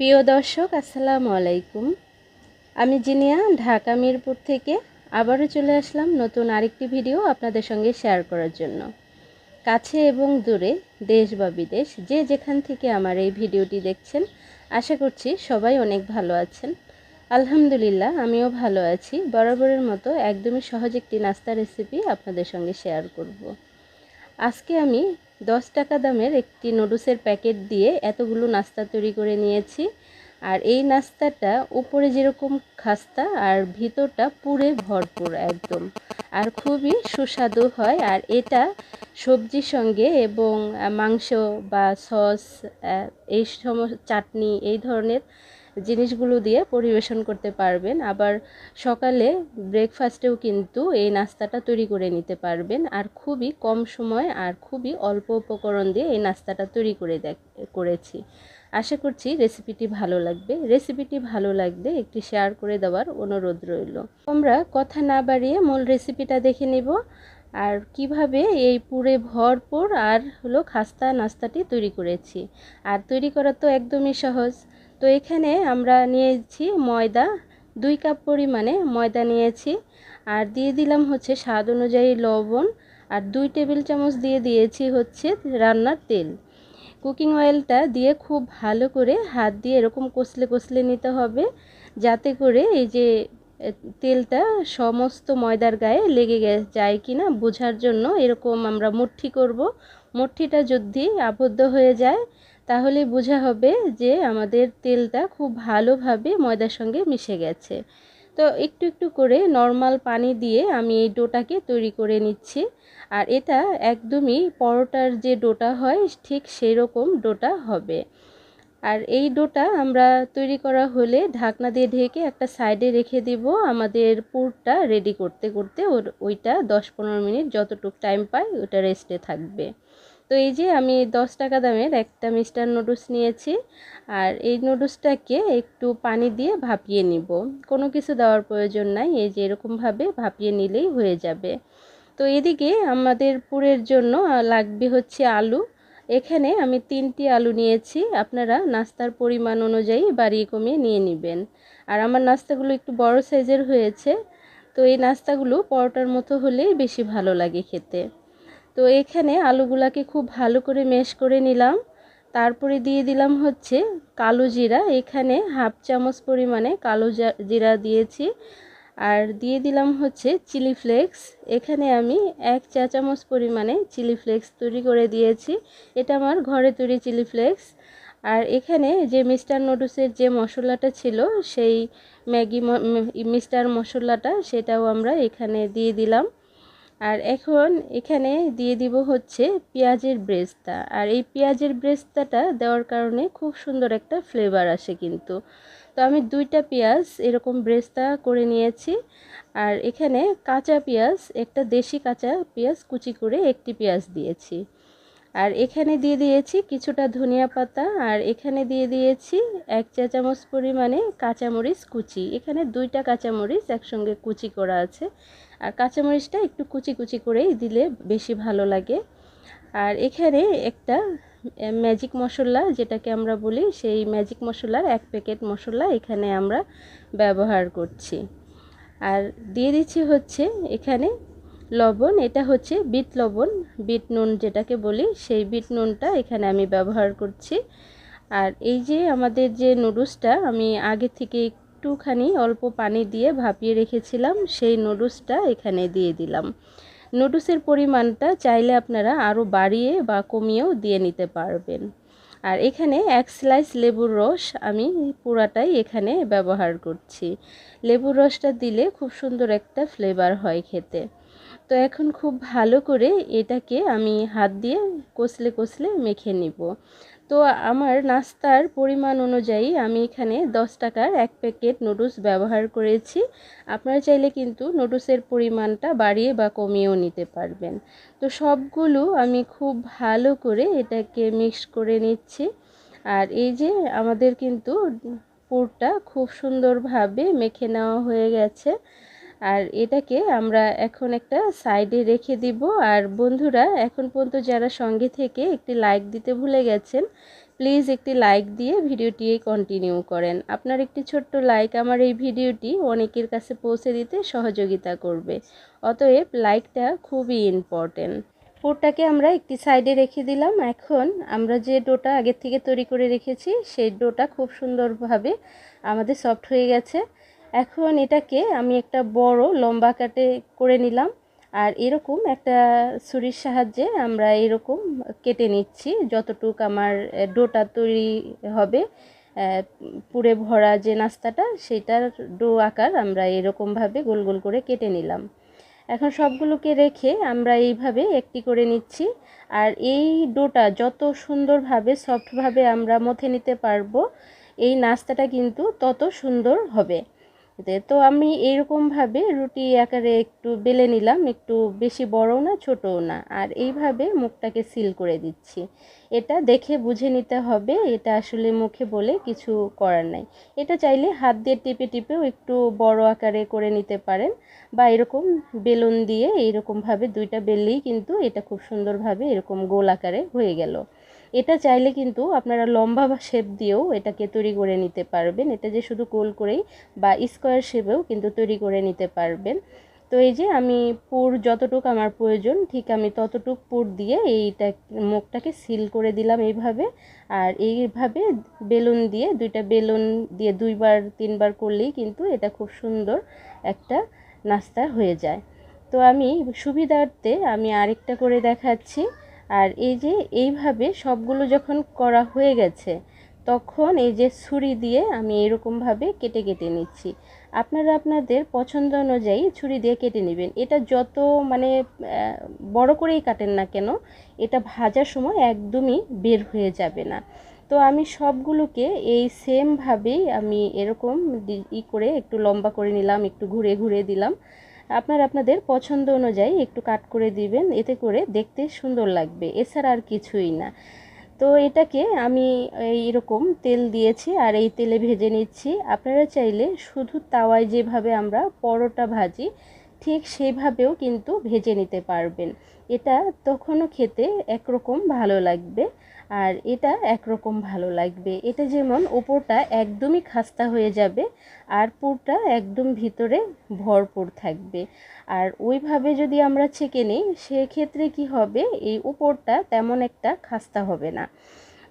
প্রিয় দর্শক, আসসালামু আলাইকুম। আমি জিনিয়া, ঢাকা মিরপুর থেকে আবারও চলে আসলাম নতুন আরেকটি ভিডিও আপনাদের সঙ্গে শেয়ার করার জন্য। কাছে এবং দূরে, দেশ বা বিদেশ, যে যেখান থেকে আমার এই ভিডিওটি দেখছেন, আশা করছি সবাই অনেক ভালো আছেন। আলহামদুলিল্লাহ, আমিও ভালো আছি। বরাবরের মতো একদমই সহজ একটি নাস্তা রেসিপি আপনাদের সঙ্গে শেয়ার করব। আজকে আমি দশ টাকা দামের একটি নুডলসের প্যাকেট দিয়ে এতগুলো নাস্তা তৈরি করে নিয়েছি। আর এই নাস্তাটা উপরে যেরকম খাস্তা, আর ভিতরটা পুরে ভরপুর একদম। আর খুবই সুস্বাদু হয়। আর এটা সবজির সঙ্গে এবং মাংস বা সস এই সমস্ত চাটনি, এই ধরনের জিনিসগুলো দিয়ে পরিবেশন করতে পারবেন। আবার সকালে ব্রেকফাস্টেও কিন্তু এই নাস্তাটা তৈরি করে নিতে পারবেন। আর খুবই কম সময় আর খুবই অল্প উপকরণ দিয়ে এই নাস্তাটা তৈরি করে করেছি। আশা করছি রেসিপিটি ভালো লাগবে। রেসিপিটি ভালো লাগবে একটি শেয়ার করে দেওয়ার অনুরোধ রইল। আমরা কথা না বাড়িয়ে মূল রেসিপিটা দেখে নিব। আর কীভাবে এই পুরে ভরপুর আর হলো খাস্তা নাস্তাটি তৈরি করেছি। আর তৈরি করা তো একদমই সহজ। তো এখানে আমরা নিয়েছি ময়দা, দুই কাপ পরিমাণে ময়দা নিয়েছি। আর দিয়ে দিলাম হচ্ছে স্বাদ অনুযায়ী লবণ। আর দুই টেবিল চামচ দিয়ে দিয়েছি হচ্ছে রান্নার তেল। কুকিং অয়েলটা দিয়ে খুব ভালো করে হাত দিয়ে এরকম কষলে কষলে নিতে হবে, যাতে করে এই যে তেলটা সমস্ত ময়দার গায়ে লেগে যায় কি না বোঝার জন্য এরকম আমরা মুঠি করব। মুঠিটা যদি আবদ্ধ হয়ে যায় তাহলে বোঝা হবে যে আমাদের তেলটা খুব ভালোভাবে ময়দার সঙ্গে মিশে গেছে। তো একটু একটু করে নর্মাল পানি দিয়ে আমি এই ডোটাকে তৈরি করে নিচ্ছি। আর এটা একদমই পরোটার যে ডোটা হয়, ঠিক সেই রকম ডোটা হবে। আর এই ডোটা আমরা তৈরি করা হলে ঢাকনা দিয়ে ঢেকে একটা সাইডে রেখে দিব। আমাদের পুরটা রেডি করতে করতে ওর ওইটা দশ পনেরো মিনিট যতটুক টাইম পাই ওটা রেস্টে থাকবে। তো এই যে আমি দশ টাকা দামের একটা মিস্টার নুডলস নিয়েছি আর এই নুডলসটাকে একটু পানি দিয়ে ভাপিয়ে নিব। কোনো কিছু দেওয়ার প্রয়োজন নাই, এই যে এরকমভাবে ভাপিয়ে নিলেই হয়ে যাবে। তো এদিকে আমাদের পুরের জন্য লাগবে হচ্ছে আলু। এখানে আমি তিনটি আলু নিয়েছি, আপনারা নাস্তার পরিমাণ অনুযায়ী বাড়িয়ে কমিয়ে নিয়ে নেবেন। আর আমার নাস্তাগুলো একটু বড় সাইজের হয়েছে, তো এই নাস্তাগুলো পরোটার মতো হলেই বেশি ভালো লাগে খেতে। তো এখানে আলুগুলাকে খুব ভালো করে মেশ করে নিলাম। তারপরে দিয়ে দিলাম হচ্ছে কালো জিরা। এখানে হাফ চামচ পরিমাণে কালো জিরা দিয়েছি। আর দিয়ে দিলাম হচ্ছে চিলি ফ্লেক্স। এখানে আমি এক চা চামচ পরিমাণে চিলি ফ্লেক্স তৈরি করে দিয়েছি। এটা আমার ঘরে তৈরি চিলি ফ্লেক্স। আর এখানে যে মিস্টার নুডলসের যে মশলাটা ছিল, সেই ম্যাগি মিস্টার মশলাটা, সেটাও আমরা এখানে দিয়ে দিলাম। আর এখন এখানে দিয়ে দিব হচ্ছে পেঁয়াজের ব্রেস্তা। আর এই পেঁয়াজের ব্রেস্তাটা দেওয়ার কারণে খুব সুন্দর একটা ফ্লেভার আসে কিন্তু। তো আমি দুইটা পেঁয়াজ এরকম ব্রেস্তা করে নিয়েছি। আর এখানে কাঁচা পেঁয়াজ, একটা দেশি কাঁচা পেঁয়াজ কুচি করে একটি পেঁয়াজ দিয়েছি। আর এখানে দিয়ে দিয়েছি কিছুটা ধনিয়া পাতা, আর এখানে দিয়ে দিয়েছি এক চা চামচ পরিমাণে কাঁচামরিচ কুচি। এখানে দুইটা কাঁচামরিচ একসঙ্গে কুচি করা আছে। আর কাঁচামরিচটা একটু কুচি কুচি করেই দিলে বেশি ভালো লাগে। আর এখানে একটা ম্যাজিক মশলা, যেটাকে আমরা বলি সেই ম্যাজিক মশলার এক প্যাকেট মশলা এখানে আমরা ব্যবহার করছি। আর দিয়ে দিচ্ছি হচ্ছে এখানে লবণ, এটা হচ্ছে বিট লবণ, বিট নুন যেটাকে বলি, সেই বিট নুনটা এখানে আমি ব্যবহার করছি। আর এই যে আমাদের যে নুডলসটা, আমি আগে থেকে একটুখানি অল্প পানি দিয়ে ভাপিয়ে রেখেছিলাম, সেই নুডলসটা এখানে দিয়ে দিলাম। নুডলসের পরিমাণটা চাইলে আপনারা আরও বাড়িয়ে বা কমিয়েও দিয়ে নিতে পারবেন। আর এখানে এক স্লাইস লেবুর রস আমি পুরাটাই এখানে ব্যবহার করছি। লেবুর রসটা দিলে খুব সুন্দর একটা ফ্লেভার হয় খেতে। তো এখন খুব ভালো করে এটাকে আমি হাত দিয়ে কষলে কষলে মেখে নিব। তো আমার নাস্তার পরিমাণ অনুযায়ী আমি এখানে দশ টাকার এক প্যাকেট নুডলস ব্যবহার করেছি। আপনারা চাইলে কিন্তু নুডলসের পরিমাণটা বাড়িয়ে বা কমিয়েও নিতে পারবেন। তো সবগুলো আমি খুব ভালো করে এটাকে মিক্স করে নিচ্ছি। আর এই যে আমাদের কিন্তু পুরটা খুব সুন্দরভাবে মেখে নেওয়া হয়ে গেছে। আর এটাকে আমরা এখন একটা সাইডে রেখে দিব। আর বন্ধুরা, এখন পর্যন্ত যারা সঙ্গে থেকে একটি লাইক দিতে ভুলে গেছেন, প্লিজ একটি লাইক দিয়ে ভিডিওটি কন্টিনিউ করেন। আপনার একটি ছোট্ট লাইক আমার এই ভিডিওটি অনেকের কাছে পৌঁছে দিতে সহযোগিতা করবে। অতএব লাইকটা খুবই ইম্পর্টেন্ট পুরটাকে আমরা একটি সাইডে রেখে দিলাম। এখন আমরা যে ডোটা আগের থেকে তৈরি করে রেখেছি, সেই ডোটা খুব সুন্দরভাবে আমাদের সফট হয়ে গেছে। এখন এটাকে আমি একটা বড় লম্বা কাটে করে নিলাম। আর এরকম একটা ছুরির সাহায্যে আমরা এরকম কেটে নিচ্ছি। যতটুক আমার ডোটা তৈরি হবে পুরে ভরা যে নাস্তাটা, সেটার ডো আকার আমরা এরকমভাবে গোল গোল করে কেটে নিলাম। এখন সবগুলোকে রেখে আমরা এইভাবে একটি করে নিচ্ছি। আর এই ডোটা যত সুন্দরভাবে, সফটভাবে আমরা মথে নিতে পারব, এই নাস্তাটা কিন্তু তত সুন্দর হবে। তো আমি এইরকমভাবে রুটি আকারে একটু বেলে নিলাম, একটু বেশি বড়ও না, ছোটও না। আর এইভাবে মুখটাকে সিল করে দিচ্ছি। এটা দেখে বুঝে নিতে হবে, এটা আসলে মুখে বলে কিছু করার নাই। এটা চাইলে হাত দিয়ে টিপে টিপেও একটু বড় আকারে করে নিতে পারেন বা এরকম বেলুন দিয়ে এইরকমভাবে দুইটা বেললেই কিন্তু এটা খুব সুন্দরভাবে এরকম গোল আকারে হয়ে গেল। এটা চাইলে কিন্তু আপনারা লম্বা বা শেপ দিয়েও এটাকে তৈরি করে নিতে পারবেন। এটা যে শুধু গোল করেই বা স্কোয়ার শেপেও কিন্তু তৈরি করে নিতে পারবেন। তো এই যে আমি পুর যতটুক আমার প্রয়োজন, ঠিক আমি ততটুক পুর দিয়ে এইটা মুখটাকে সিল করে দিলাম এইভাবে। আর এইভাবে বেলুন দিয়ে, দুইটা বেলুন দিয়ে দুইবার, তিনবার করলেই কিন্তু এটা খুব সুন্দর একটা নাস্তা হয়ে যায়। তো আমি সুবিধার্থে আমি আরেকটা করে দেখাচ্ছি। আর এই যে এইভাবে সবগুলো যখন করা হয়ে গেছে, তখন এই যে ছুরি দিয়ে আমি এরকমভাবে কেটে কেটে নিচ্ছি। আপনারা আপনাদের পছন্দ অনুযায়ী ছুরি দিয়ে কেটে নেবেন। এটা যত মানে বড় করেই কাটেন না কেন, এটা ভাজার সময় একদমই বের হয়ে যাবে না। তো আমি সবগুলোকে এই সেমভাবেই আমি এরকম ই করে একটু লম্বা করে নিলাম, একটু ঘুরে ঘুরে দিলাম। আপনার আপনাদের পছন্দ অনুযায়ী একটু কাট করে দিবেন, এতে করে দেখতে সুন্দর লাগবে, এছাড়া আর কিছুই না। তো এটাকে আমি এইরকম তেল দিয়েছি আর এই তেলে ভেজে নিচ্ছি। আপনারা চাইলে শুধু তাওয়ায় যেভাবে আমরা পরোটা ভাজি, ঠিক সেভাবেও কিন্তু ভেজে নিতে পারবেন। এটা তখনও খেতে একরকম ভালো লাগবে। আর এটা একরকম ভালো লাগবে। এটা যেমন ওপরটা একদমই খাস্তা হয়ে যাবে আর পুরটা একদম ভিতরে ভরপুর থাকবে। আর ওইভাবে যদি আমরা ছেঁকে নিই, সেক্ষেত্রে কি হবে? এই উপরটা তেমন একটা খাস্তা হবে না।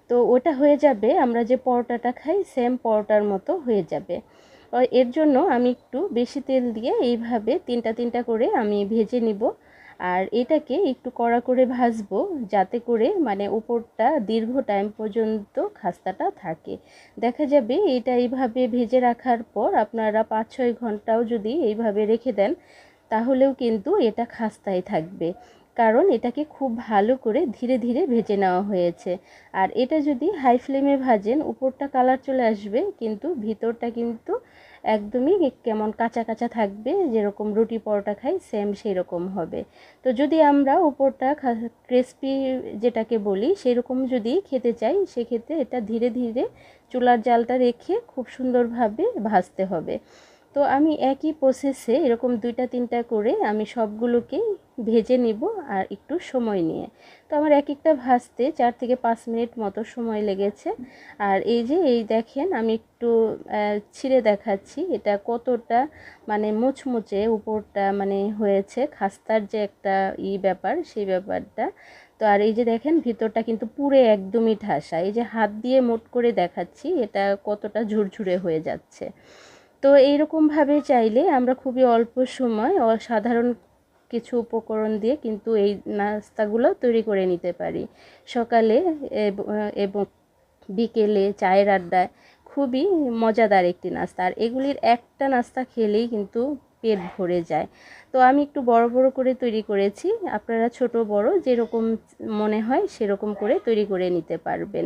তো ওটা হয়ে যাবে, আমরা যে পরোটাটা খাই সেম পরোটার মতো হয়ে যাবে। এর জন্য আমি একটু বেশি তেল দিয়ে এইভাবে তিনটা তিনটা করে আমি ভেজে নিব। আর এটাকে একটু কড়া করে ভাজবো যাতে করে মানে উপরটা দীর্ঘ টাইম পর্যন্ত খাস্তাটা থাকে। দেখা যাবে এটা এইভাবে ভেজে রাখার পর আপনারা পাঁচ ছয় ঘন্টাও যদি এইভাবে রেখে দেন, তাহলেও কিন্তু এটা খাস্তায় থাকবে। কারণ এটাকে খুব ভালো করে ধীরে ধীরে ভেজে নেওয়া হয়েছে। আর এটা যদি হাই ফ্লেমে ভাজেন, উপরটা কালার চলে আসবে, কিন্তু ভিতরটা কিন্তু একদমই কেমন কাঁচা কাঁচা থাকবে, যেরকম রুটি পরোটা খাই সেম সেই রকম হবে। তো যদি আমরা উপরটা ক্রিসপি যেটাকে বলি, সেরকম যদি খেতে চাই, সেক্ষেত্রে এটা ধীরে ধীরে চুলার জালটা রেখে খুব সুন্দরভাবে ভাজতে হবে। তো আমি একই প্রসেসে এরকম দুইটা, তিনটা করে আমি সবগুলোকে ভেজে নিব আর একটু সময় নিয়ে। তো আমার এক একটা ভাজতে চার থেকে পাঁচ মিনিট মতো সময় লেগেছে। আর এই যে, এই দেখেন আমি একটু ছিঁড়ে দেখাচ্ছি। এটা কতটা মানে মুচমুচে উপরটা মানে হয়েছে, খাস্তার যে একটা ই ব্যাপার, সেই ব্যাপারটা। তো আর এই যে দেখেন, ভিতরটা কিন্তু পুরে একদমই ঠাসা। এই যে হাত দিয়ে মোট করে দেখাচ্ছি, এটা কতটা ঝুরঝুরে হয়ে যাচ্ছে। তো এইরকমভাবে চাইলে আমরা খুবই অল্প সময় অসাধারণ কিছু উপকরণ দিয়ে কিন্তু এই নাস্তাগুলো তৈরি করে নিতে পারি। সকালে এবং বিকেলে চায়ের আড্ডায় খুবই মজাদার একটি নাস্তা। আর এগুলির একটা নাস্তা খেলেই কিন্তু পেট ভরে যায়। তো আমি একটু বড় বড় করে তৈরি করেছি। আপনারা ছোট বড় যেরকম মনে হয় সেরকম করে তৈরি করে নিতে পারবেন।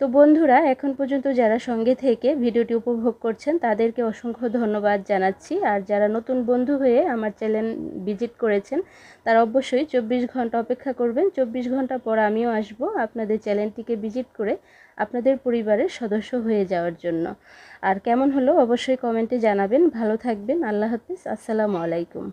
তো বন্ধুরা, এখন পর্যন্ত যারা সঙ্গে থেকে ভিডিওটি উপভোগ করছেন, তাদেরকে অসংখ্য ধন্যবাদ জানাচ্ছি। আর যারা নতুন বন্ধু হয়ে আমার চ্যানেল ভিজিট করেছেন, তারা অবশ্যই চব্বিশ ঘণ্টা অপেক্ষা করবেন। চব্বিশ ঘণ্টা পর আমিও আসব আপনাদের চ্যানেলটিকে ভিজিট করে আপনাদের পরিবারের সদস্য হয়ে যাওয়ার জন্য। আর কেমন হলো অবশ্যই কমেন্টে জানাবেন। ভালো থাকবেন। আল্লাহ হাফিজ। আসসালামু আলাইকুম।